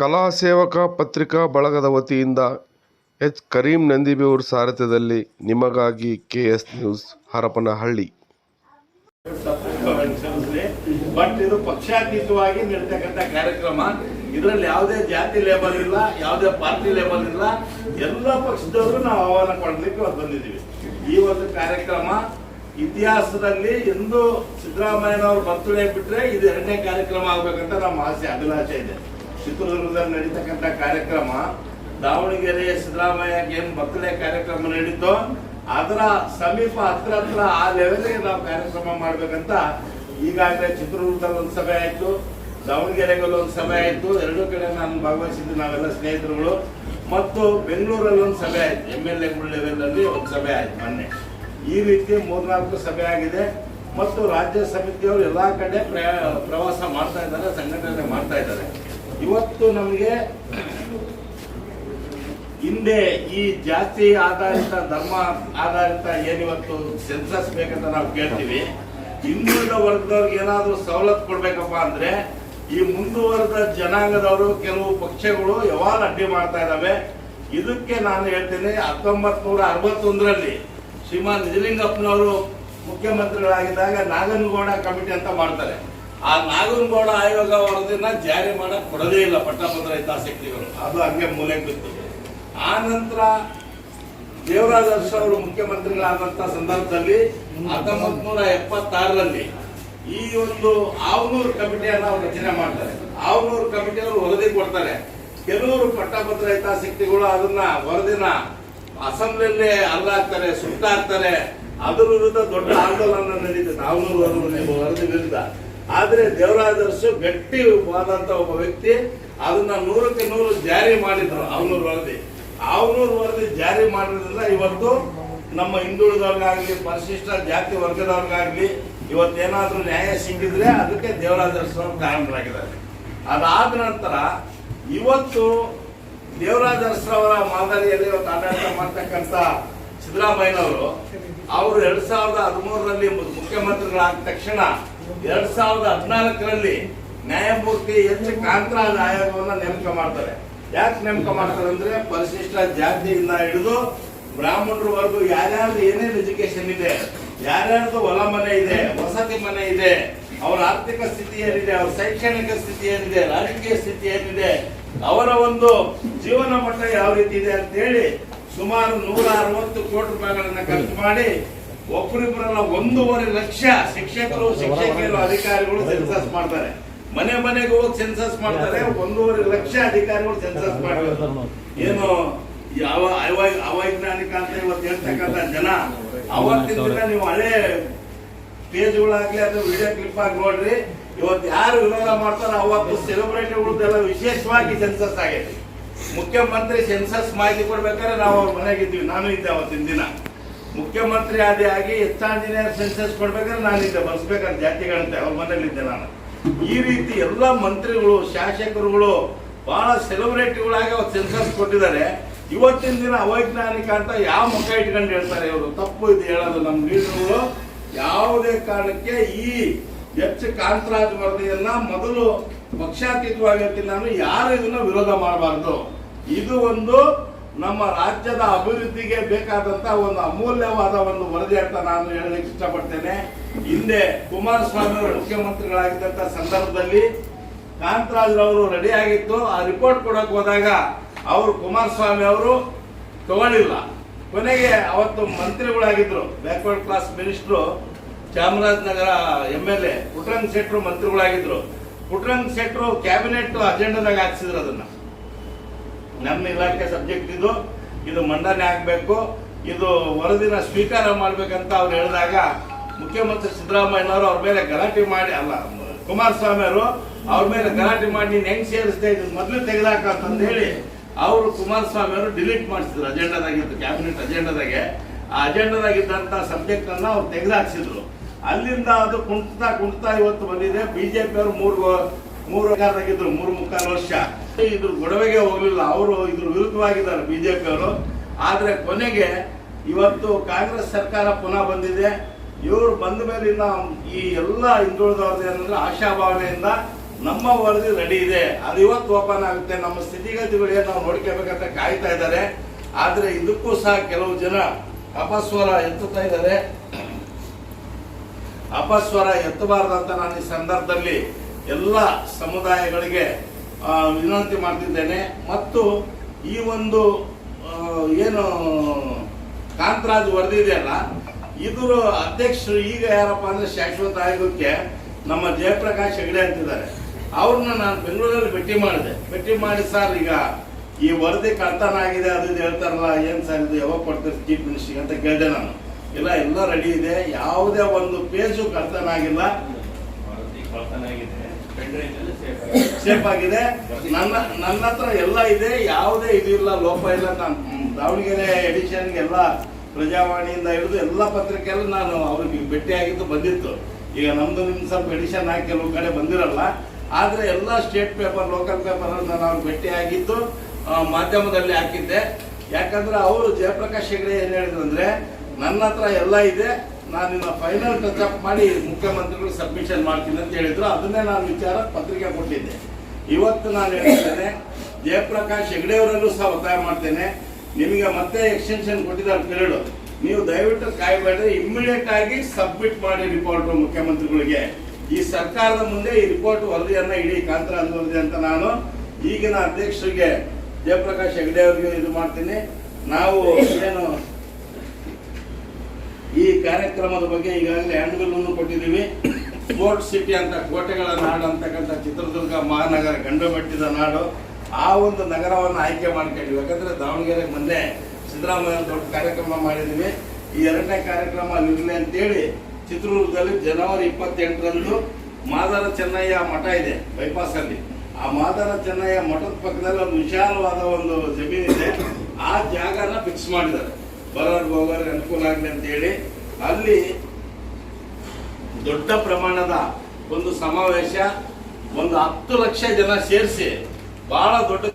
ಕಲಾ ಸೇವಕ ಪತ್ರಿಕಾ ಬಳಗದ ವತಿಯಿಂದ ಎಚ್. ಕರೀಂ ನಂದಿಬೇವೂರ್ ಸಾರಥ್ಯದಲ್ಲಿ ನಿಮಗಾಗಿ K S news Harapanahalli. But ಇದು ಪಕ್ಷಾತೀತವಾಗಿ ನಡೀತಕ್ಕಂಥ ಕಾರ್ಯಕ್ರಮ. ಇದರಲ್ಲಿ ಯಾವುದೇ ಜಾತಿ ಲೇಬಲ್ ಇಲ್ಲ, ಯಾವುದೇ ಪಾರ್ಟಿ ಲೇಬಲ್ ಇಲ್ಲ. ಎಲ್ಲ ಪಕ್ಷದವರು ನಾವು ಆಹ್ವಾನ ಬಂದಿದ್ದೀವಿ. ಈ ಒಂದು ಕಾರ್ಯಕ್ರಮ ಇತಿಹಾಸದಲ್ಲಿ ಎಂದು ಸಿದ್ದರಾಮಯ್ಯನವರು ಬರ್ತಡೇ ಬಿಟ್ಟರೆ ಇದು ಎರಡನೇ ಕಾರ್ಯಕ್ರಮ ಆಗಬೇಕಂತ ನಮ್ಮ ಆಸೆ, ಅಭಿಲಾಷೆ ಇದೆ. ಚಿತ್ರದುರ್ಗದಲ್ಲಿ ನಡೀತಕ್ಕಂಥ ಕಾರ್ಯಕ್ರಮ, ದಾವಣಗೆರೆ ಸಿದ್ದರಾಮಯ್ಯಗೆ ಏನು ಬಕ್ಕಲೆ ಕಾರ್ಯಕ್ರಮ ನಡೀತೋ. ಅದರ ಸಮೀಪ ಹತ್ರ ಹತ್ರ ಆ ಲೆವೆಲ್ಗೆ ನಾವು ಕಾರ್ಯಕ್ರಮ ಮಾಡ್ಬೇಕಂತ ಈಗಾಗಲೇ ಚಿತ್ರದುರ್ಗದಲ್ಲಿ ಒಂದು ಸಭೆ ಆಯ್ತು, ದಾವಣಗೆರೆಗಲ್ಲಿ ಒಂದು ಸಭೆ ಆಯ್ತು. ಎರಡೂ ಕಡೆ ನಾನು ಭಾಗವಹಿಸಿದ್ದು ನಾವೆಲ್ಲ ಸ್ನೇಹಿತರುಗಳು. ಮತ್ತು ಬೆಂಗಳೂರಲ್ಲಿ ಒಂದು ಸಭೆ ಆಯ್ತು. ಎಂ ಎಲ್ ಎ ಲೆವೆಲ್ ಅಲ್ಲಿ ಒಂದು ಸಭೆ ಆಯ್ತು ಮೊನ್ನೆ. ಈ ರೀತಿ ಮೂರ್ನಾಲ್ಕು ಸಭೆ ಆಗಿದೆ. ಮತ್ತು ರಾಜ್ಯ ಸಮಿತಿಯವರು ಎಲ್ಲ ಕಡೆ ಪ್ರವಾಸ ಮಾಡ್ತಾ ಇದ್ದಾರೆ, ಸಂಘಟನೆ ಮಾಡ್ತಾ ಇದ್ದಾರೆ. ಇವತ್ತು ನಮಗೆ ಹಿಂದೆ ಈ ಜಾತಿ ಆಧಾರಿತ, ಧರ್ಮ ಆಧಾರಿತ ಏನಿವತ್ತು ಸೆನ್ಸಸ್ ಬೇಕಂತ ನಾವು ಕೇಳ್ತೀವಿ. ಹಿಂದುಳಿದ ವರ್ಗದವ್ರಿಗೆ ಏನಾದರೂ ಸವಲತ್ತು ಕೊಡ್ಬೇಕಪ್ಪ ಅಂದ್ರೆ ಈ ಮುಂದುವರೆದ ಜನಾಂಗದವರು ಕೆಲವು ಪಕ್ಷಗಳು ಯಾವಾಗ ಅಡ್ಡಿ ಮಾಡ್ತಾ ಇದಾವೆ, ಇದಕ್ಕೆ ನಾನು ಹೇಳ್ತೀನಿ ಹತ್ತೊಂಬತ್ ನೂರ ಅರವತ್ತೊಂದರಲ್ಲಿ ಶ್ರೀಮಾನ್ ನಿಜಲಿಂಗಪ್ಪನವರು ಮುಖ್ಯಮಂತ್ರಿಗಳಾಗಿದ್ದಾಗ ನಾಗನಗೌಡ ಕಮಿಟಿ ಅಂತ ಮಾಡ್ತಾರೆ. ಆ ನಾಗನಗೌಡ ಆಯೋಗ ವರದಿನ ಜಾರಿ ಮಾಡಕ್ ಕೊಡದೇ ಇಲ್ಲ ಪಟ್ಟಭದ್ರ ಹಿತಾಸಕ್ತಿಗಳು. ಅದು ಹಂಗೆ ಮೂಲೆ ಬಿತ್ತು. ಆ ನಂತರ ದೇವರಾಜ ಅರ್ಷ ಅವರು ಮುಖ್ಯಮಂತ್ರಿಗಳಾದಂತ ಸಂದರ್ಭದಲ್ಲಿ ಹತ್ತೊಂಬತ್ ನೂರ ಎಪ್ಪತ್ತಾರರಲ್ಲಿ ಈ ಒಂದು ಆವನೂರು ಕಮಿಟಿಯನ್ನ ಅವರು ರಚನೆ ಮಾಡ್ತಾರೆ. ಆವನೂರು ಕಮಿಟಿಯವರು ವರದಿ ಕೊಡ್ತಾರೆ. ಕೆಲವರು ಪಟ್ಟಭದ್ರ ಹಿತಾಸಕ್ತಿಗಳು ಅದನ್ನ ವರದಿನ ಅಸೆಂಬ್ಲಿಯಲ್ಲೇ ಅಲ್ಲಾಗ್ತಾರೆ ಸುಟ್ಟಾಗ್ತಾರೆ. ಅದರ ವಿರುದ್ಧ ದೊಡ್ಡ ಆಂದೋಲನ ನಡೀತದೆ. ಆವನೂರು ವರದಿ ವಿರುದ್ಧ ಆದ್ರೆ ದೇವರಾಜ ಗಟ್ಟಿ ಒಬ್ಬ ವ್ಯಕ್ತಿ ಅದನ್ನ ನೂರಕ್ಕೆ ನೂರು ಜಾರಿ ಮಾಡಿದ್ರು. ಅವನೂರು ವರದಿ. ಅವನೂರು ವರದಿ ಜಾರಿ ಮಾಡಿದ್ರಿಂದ ಇವತ್ತು ನಮ್ಮ ಹಿಂದುಳಿದವ್ರಿಗಾಗ್ಲಿ, ಪರಿಶಿಷ್ಟ ಜಾತಿ ವರ್ಗದವ್ರಿಗಾಗ್ಲಿ ಇವತ್ತೇನಾದ್ರೂ ನ್ಯಾಯ ಸಿಕ್ಕಿದ್ರೆ ಅದಕ್ಕೆ ದೇವರಾಜ ಅರಸು ಅವರು ಕಾರಣರಾಗಿದ್ದಾರೆ. ಅದಾದ ನಂತರ ಇವತ್ತು ದೇವರಾಜ ಅವರ ಮಾದರಿಯಲ್ಲಿ ಇವತ್ತು ಆಡಳಿತ ಮಾಡ್ತಕ್ಕಂಥ ಸಿದ್ದರಾಮಯ್ಯನವರು, ಅವರು ಎರಡ್ ಸಾವಿರದ ಹದಿಮೂರರಲ್ಲಿ ಮುಖ್ಯಮಂತ್ರಿಗಳಾದ ತಕ್ಷಣ ಎರಡ್ ಸಾವಿರದ ಹದಿನಾಲ್ಕರಲ್ಲಿ ನ್ಯಾಯಮೂರ್ತಿ ಎಚ್. ಕಾಂತರಾಜ್ ಆಯೋಗವನ್ನ ನೇಮಕ ಮಾಡ್ತಾರೆ. ಯಾಕೆ ನೇಮಕ ಮಾಡ್ತಾರೆ ಅಂದ್ರೆ ಪರಿಶಿಷ್ಟ ಜಾತಿಯಿಂದ ಹಿಡಿದು ಬ್ರಾಹ್ಮಣರವರೆಗೂ ಯಾರ್ಯಾರ್ದು ಏನೇನು ಎಜುಕೇಶನ್ ಇದೆ, ಯಾರ್ಯಾರ್ದು ಹೊಲ ಮನೆ ಇದೆ, ವಸತಿ ಮನೆ ಇದೆ, ಅವರ ಆರ್ಥಿಕ ಸ್ಥಿತಿ ಏನಿದೆ, ಅವರ ಶೈಕ್ಷಣಿಕ ಸ್ಥಿತಿ ಏನಿದೆ, ರಾಜಕೀಯ ಸ್ಥಿತಿ ಏನಿದೆ, ಅವರ ಒಂದು ಜೀವನ ಮಟ್ಟ ಯಾವ ರೀತಿ ಇದೆ ಅಂತ ಹೇಳಿ ಸುಮಾರು ನೂರ ಅರವತ್ತು ಕೋಟಿ ರೂಪಾಯಿಗಳನ್ನ ಖರ್ಚು ಮಾಡಿ ಒಬ್ಬರಿಬ್ಬರಲ್ಲ ಒಂದೂವರೆ ಲಕ್ಷ ಶಿಕ್ಷಕರು, ಶಿಕ್ಷಕಿಯರು, ಅಧಿಕಾರಿಗಳು ಸೆನ್ಸಸ್ ಮಾಡ್ತಾರೆ. ಮನೆ ಮನೆಗೆ ಹೋಗಿ ಸೆನ್ಸಸ್ ಮಾಡ್ತಾರೆ, ಒಂದೂವರೆ ಲಕ್ಷ ಅಧಿಕಾರಿಗಳು ಸೆನ್ಸಸ್ ಮಾಡ್ತಾರೆ. ಏನು, ಯಾವ ಅವೈ- ಅವೈಜ್ಞಾನಿಕ ಅಂತ ಇವತ್ತು ಹೇಳ್ತಕ್ಕಂಥ ಜನ ಅವತ್ತಿನ ದಿನ ನೀವು ಹಳೆ ಪೇಜ್ಗಳಾಗ್ಲಿ ಅದು ವಿಡಿಯೋ ಕ್ಲಿಪ್ ಆಗಿ ನೋಡ್ರಿ. ಇವತ್ತು ಯಾರು ವಿರೋಧ ಮಾಡ್ತಾರೋ ಅವತ್ತು ಸೆಲೆಬ್ರಿಟಿಗಳದ್ದೆಲ್ಲ ವಿಶೇಷವಾಗಿ ಸೆನ್ಸಸ್ ಆಗೈತಿ. ಮುಖ್ಯಮಂತ್ರಿ ಸೆನ್ಸಸ್ ಮಾಹಿತಿ ಕೊಡ್ಬೇಕಾದ್ರೆ ನಾವು ಅವ್ರ ಮನೆಗಿದ್ವಿ ನಾನು ಇದ್ದೆ ಅವತ್ತಿನ ದಿನ. ಮುಖ್ಯಮಂತ್ರಿ ಆದಿ ಆಗಿ ಹೆಚ್ಚಾಂಜಿನಿಯರ್ ಸೆನ್ಸಸ್ ಕೊಡ್ಬೇಕಾದ್ರೆ ನಾನಿದ್ದೆ ಬಳಸ್ಬೇಕಂತ ಜಾತಿಗಳಂತೆ, ಅವ್ರ ಮನೇಲಿದ್ದೆ ನಾನು. ಈ ರೀತಿ ಎಲ್ಲ ಮಂತ್ರಿಗಳು, ಶಾಸಕರುಗಳು ಬಹಳ ಸೆಲೆಬ್ರಿಟಿಗಳಾಗಿ ಅವ್ರು ಸೆನ್ಸಸ್ ಕೊಟ್ಟಿದ್ದಾರೆ. ಇವತ್ತಿನ ದಿನ ಅವೈಜ್ಞಾನಿಕ ಅಂತ ಯಾವ ಮುಖ ಇಟ್ಕೊಂಡು ಹೇಳ್ತಾರೆ ಇವರು? ತಪ್ಪು ಇದು ಹೇಳೋದು ನಮ್ಮ ಲೀಡರ್ಗಳು. ಯಾವುದೇ ಕಾರಣಕ್ಕೆ ಈ ಎಚ್ ಕಾಂತರಾಜ್ ವರದಿಯನ್ನ ಮೊದಲು ಪಕ್ಷಾತೀತವಾಗಿ ಹೇಳ್ತೀನಿ ನಾನು ಯಾರು ಇದನ್ನ ವಿರೋಧ ಮಾಡಬಾರ್ದು? ಇದು ಒಂದು ನಮ್ಮ ರಾಜ್ಯದ ಅಭಿವೃದ್ಧಿಗೆ ಬೇಕಾದಂತ ಒಂದು ಅಮೂಲ್ಯವಾದ ಒಂದು ವರದಿ ಅಂತ ನಾನು ಹೇಳಲಿಕ್ಕೆ ಇಷ್ಟಪಡ್ತೇನೆ. ಹಿಂದೆ ಕುಮಾರಸ್ವಾಮಿ ಅವರು ಮುಖ್ಯಮಂತ್ರಿಗಳಾಗಿದ್ದಂತ ಸಂದರ್ಭದಲ್ಲಿ ಕಾಂತರಾಜ್ರವರು ರೆಡಿ ಆಗಿತ್ತು. ಆ ರಿಪೋರ್ಟ್ ಕೊಡಕ್ ಹೋದಾಗ ಅವರು ಕುಮಾರಸ್ವಾಮಿ ಅವರು ತಗೊಳ್ಳಿಲ್ಲ ಕೊನೆಗೆ ಅವತ್ತು ಮಂತ್ರಿಗಳಾಗಿದ್ರು. Backward class minister Chamarajanagar M L A Puttarang ಶೆಟ್ರು ಮಂತ್ರಿಗಳಾಗಿದ್ರು. ಪುಟ್ರಂಗ್ ಶೆಟ್ರು ಕ್ಯಾಬಿನೆಟ್ ಅಜೆಂಡಾದಾಗ ಹಾಕ್ಸಿದ್ರು ಅದನ್ನ. ನಮ್ಮ ಇಲಾಖೆ ಸಬ್ಜೆಕ್ಟ್ ಇದು ಇದು ಮಂಡನೆ ಆಗಬೇಕು, ಇದು ವರದಿನ ಸ್ವೀಕಾರ ಮಾಡಬೇಕಂತ ಅವ್ರು ಹೇಳಿದಾಗ ಮುಖ್ಯಮಂತ್ರಿ ಸಿದ್ದರಾಮಯ್ಯನವರು ಅವ್ರ ಮೇಲೆ ಗಲಾಟೆ ಮಾಡಿ, ಅಲ್ಲ, ಕುಮಾರಸ್ವಾಮಿ ಅವರು ಅವ್ರ ಮೇಲೆ ಗಲಾಟೆ ಮಾಡಿ, ನೀನು ಹೆಂಗೆ ಸೇರಿಸ್ತಾ ಇದ್ದು ಮೊದಲು ತೆಗೆದಾಕ ಅಂತಂದು ಹೇಳಿ ಅವರು ಕುಮಾರಸ್ವಾಮಿ ಅವರು ಡಿಲೀಟ್ ಮಾಡಿಸಿದ್ರು ಅಜೆಂಡಾದಾಗಿದ್ದು ಕ್ಯಾಬಿನೆಟ್ ಅಜೆಂಡಾದಾಗೆ. ಆ ಅಜೆಂಡಾದಾಗಿದ್ದಂಥ ಸಬ್ಜೆಕ್ಟ್ ಅನ್ನ ಅವ್ರು ತೆಗೆದಾಕ್ಸಿದ್ರು. ಅಲ್ಲಿಂದ ಅದು ಕುಂಟ್ತಾ ಕುಂಟ್ತಾ ಇವತ್ತು ಬಂದಿದೆ. ಬಿಜೆಪಿ ಅವರು ಮೂರು ಮೂರು ಆಗಿದ್ರು ಮೂರು ಮುಕ್ಕಾಲು ವರ್ಷ. ಇದ್ರ ಗೊಡವೆಗೆ ಹೋಗ್ಲಿಲ್ಲ. ಅವರು ಇದ್ರ ವಿರುದ್ಧವಾಗಿದ್ದಾರೆ ಬಿಜೆಪಿ ಅವರು ಆದ್ರೆ ಕೊನೆಗೆ ಇವತ್ತು ಕಾಂಗ್ರೆಸ್ ಸರ್ಕಾರ ಪುನಃ ಬಂದಿದೆ. ಇವರು ಬಂದ ಮೇಲಿನ ಈ ಎಲ್ಲ ಹಿಂದುಳಿದವ್ರದ್ದು ಏನಂದ್ರೆ ಆಶಾಭಾವನೆಯಿಂದ ನಮ್ಮ ವರದಿ ರೆಡಿ ಇದೆ. ಅದು ಇವತ್ತು ಓಪನ್ ಆಗುತ್ತೆ. ನಮ್ಮ ಸ್ಥಿತಿಗತಿಗಳು ಏನು ನಾವು ನೋಡ್ಕೋಬೇಕಂತ ಕಾಯ್ತಾ ಇದ್ದಾರೆ. ಆದ್ರೆ ಇದಕ್ಕೂ ಸಹ ಕೆಲವು ಜನ ಅಪಸ್ವರ ಎತ್ತುತ್ತಾ ಇದ್ದಾರೆ. ಅಪಸ್ವರ ಎತ್ತಬಾರ್ದಂತ ನಾನು ಈ ಸಂದರ್ಭದಲ್ಲಿ ಎಲ್ಲ ಸಮುದಾಯಗಳಿಗೆ ವಿನಂತಿ ಮಾಡ್ತಿದ್ದೇನೆ. ಮತ್ತು ಈ ಒಂದು ಏನು ಕಾಂತರಾಜ್ ವರದಿ ಇದೆಯಲ್ಲ ಇದ್ರ ಅಧ್ಯಕ್ಷರು ಈಗ ಯಾರಪ್ಪ ಅಂದ್ರೆ ಶಾಶ್ವತ ಆಯೋಗಕ್ಕೆ ನಮ್ಮ ಜಯಪ್ರಕಾಶ್ ಹೆಗಡೆ ಅಂತಿದ್ದಾರೆ. ಅವ್ರನ್ನ ನಾನು ಬೆಂಗಳೂರಲ್ಲಿ ಭೇಟಿ ಮಾಡಿದೆ. ಭೇಟಿ ಮಾಡಿ ಸರ್, ಈಗ ಈ ವರದಿ ಕಳ್ತನ ಆಗಿದೆ, ಅದು ಇದು ಹೇಳ್ತಾರಲ್ಲ, ಏನ್ ಸರ್ ಇದು, ಯಾವಾಗ ಕೊಡ್ತಾರೆ ಚೀಫ್ ಮಿನಿಸ್ಟರ್ ಅಂತ ಕೇಳಿದೆ ನಾನು. ಇಲ್ಲ, ಎಲ್ಲ ರೆಡಿ ಇದೆ. ಯಾವುದೇ ಒಂದು ಪೇಜು ಕಳ್ತನ ಆಗಿಲ್ಲ ವರದಿ ಕಳ್ತನ ಆಗಿದೆ ಪೆಂಡ್ರೈವ್ ಅಲ್ಲಿ ಸೇಫ್ ಆಗಿದೆ. ನನ್ನ ನನ್ನ ಹತ್ರ ಎಲ್ಲ ಇದೆ ಯಾವುದೇ ಇದು ಇಲ್ಲ ಲೋಪ ಇಲ್ಲ. ನಾನು ದಾವಣಗೆರೆ ಎಡಿಷನ್ಗೆ ಎಲ್ಲ ಪ್ರಜಾವಾಣಿಯಿಂದ ಹಿಡಿದು ಎಲ್ಲ ಪತ್ರಿಕೆಯಲ್ಲೂ ನಾನು ಅವ್ರಿಗೆ ಭೇಟಿಯಾಗಿದ್ದು ಬಂದಿತ್ತು. ಈಗ ನಮ್ದು ನಿಮ್ ಸ್ವಲ್ಪ ಎಡಿಷನ್ ಆಗಿ ಕೆಲವು ಕಡೆ ಬಂದಿರಲ್ಲ. ಆದ್ರೆ ಎಲ್ಲ ಸ್ಟೇಟ್ ಪೇಪರ್ ಲೋಕಲ್ ಪೇಪರ್ ನಾನು ಅವ್ರಿಗೆ ಭೇಟಿಯಾಗಿದ್ದು ಮಾಧ್ಯಮದಲ್ಲಿ ಹಾಕಿದ್ದೆ. ಯಾಕಂದ್ರೆ ಅವರು ಜಯಪ್ರಕಾಶ್ ಹೆಗ್ಡೆ ಏನ್ ಹೇಳಿದ್ರು ಅಂದ್ರೆ ನನ್ನ ಹತ್ರ ಎಲ್ಲ ಇದೆ ನಾನು ಫೈನಲ್ ಟಚ್ ಮಾಡಿ ಮುಖ್ಯಮಂತ್ರಿಗಳು ಸಬ್ಮಿಷನ್ ಮಾಡ್ತೀನಿ ಅಂತ ಹೇಳಿದ್ರು. ಅದನ್ನೇ ನಾನು ವಿಚಾರ ಪತ್ರಿಕೆ ಕೊಟ್ಟಿದ್ದೆ. ಇವತ್ತು ನಾನು ಹೇಳ್ತೇನೆ ಜಯಪ್ರಕಾಶ್ ಹೆಗ್ಡೆ ಅವರಲ್ಲೂ ಸಹ ಒತ್ತಾಯ ಮಾಡ್ತೇನೆ. ನಿಮಗೆ ಮತ್ತೆ ಎಕ್ಸ್ಟೆನ್ಷನ್ ಕೊಟ್ಟಿದ್ದಾರೆ ಪೀರಿಯಡ್ ನೀವು ದಯವಿಟ್ಟು ಕಾಯಬೇಡ್ರೆ ಇಮ್ಮಿಡಿಯೇಟ್ ಆಗಿ ಸಬ್ಮಿಟ್ ಮಾಡಿ ರಿಪೋರ್ಟ್ ಮುಖ್ಯಮಂತ್ರಿಗಳಿಗೆ. ಈ ಸರ್ಕಾರದ ಮುಂದೆ ಈ ರಿಪೋರ್ಟ್ ವರದಿಯನ್ನ ಇಡೀ ಕಾಂತರ ವರದಿ ಅಂತ ನಾನು ಈಗಿನ ಅಧ್ಯಕ್ಷರಿಗೆ ಜಯಪ್ರಕಾಶ್ ಹೆಗ್ಡೆ ಅವರಿಗೆ ಇದು ಮಾಡ್ತೀನಿ. ನಾವು ಏನು ಕಾರ್ಯಕ್ರಮದ ಬಗ್ಗೆ ಈಗಾಗಲೇ ಹ್ಯಾಂಡ್ಬಿಲ್ ಕೊಟ್ಟಿದ್ದೀವಿ. ಸ್ಪೋರ್ಟ್ ಸಿಟಿ ಅಂತ ಕೋಟೆಗಳ ನಾಡು ಅಂತಕ್ಕಂಥ ಚಿತ್ರದುರ್ಗ ಮಹಾನಗರ ಗಂಡು ಮೆಟ್ಟಿದ ನಾಡು. ಆ ಒಂದು ನಗರವನ್ನು ಆಯ್ಕೆ ಮಾಡ್ಕೊಂಡಿವಿ ಯಾಕಂದ್ರೆ ದಾವಣಗೆರೆಗೆ ಮೊನ್ನೆ ಸಿದ್ದರಾಮಯ್ಯ ದೊಡ್ಡ ಕಾರ್ಯಕ್ರಮ ಮಾಡಿದ್ದೀವಿ. ಈ ಎರಡನೇ ಕಾರ್ಯಕ್ರಮ ಅಲ್ಲಿರಲಿ ಅಂತೇಳಿ ಚಿತ್ರದುರ್ಗದಲ್ಲಿ ಜನವರಿ ಇಪ್ಪತ್ತೆಂಟರಂದು ಮಾದಾರ ಚೆನ್ನಯ್ಯ ಮಠ ಇದೆ ಬೈಪಾಸ್ ಅಲ್ಲಿ. ಆ ಮಾದಾರ ಚೆನ್ನಯ್ಯ ಮಠದ ಪಕ್ಕದಲ್ಲಿ ಒಂದು ವಿಶಾಲವಾದ ಒಂದು ಜಮೀನಿದೆ. ಆ ಜಾಗನ ಫಿಕ್ಸ್ ಮಾಡಿದ್ದಾರೆ. ಬರೋರ್ಗೆ ಹೋಗೋರ್ಗೆ ಅನುಕೂಲ ಆಗಲಿ ಅಂತ ಹೇಳಿ ಅಲ್ಲಿ ದೊಡ್ಡ ಪ್ರಮಾಣದ ಒಂದು ಸಮಾವೇಶ ಒಂದು ಹತ್ತು ಲಕ್ಷ ಜನ ಸೇರಿಸಿ ಬಹಳ ದೊಡ್ಡ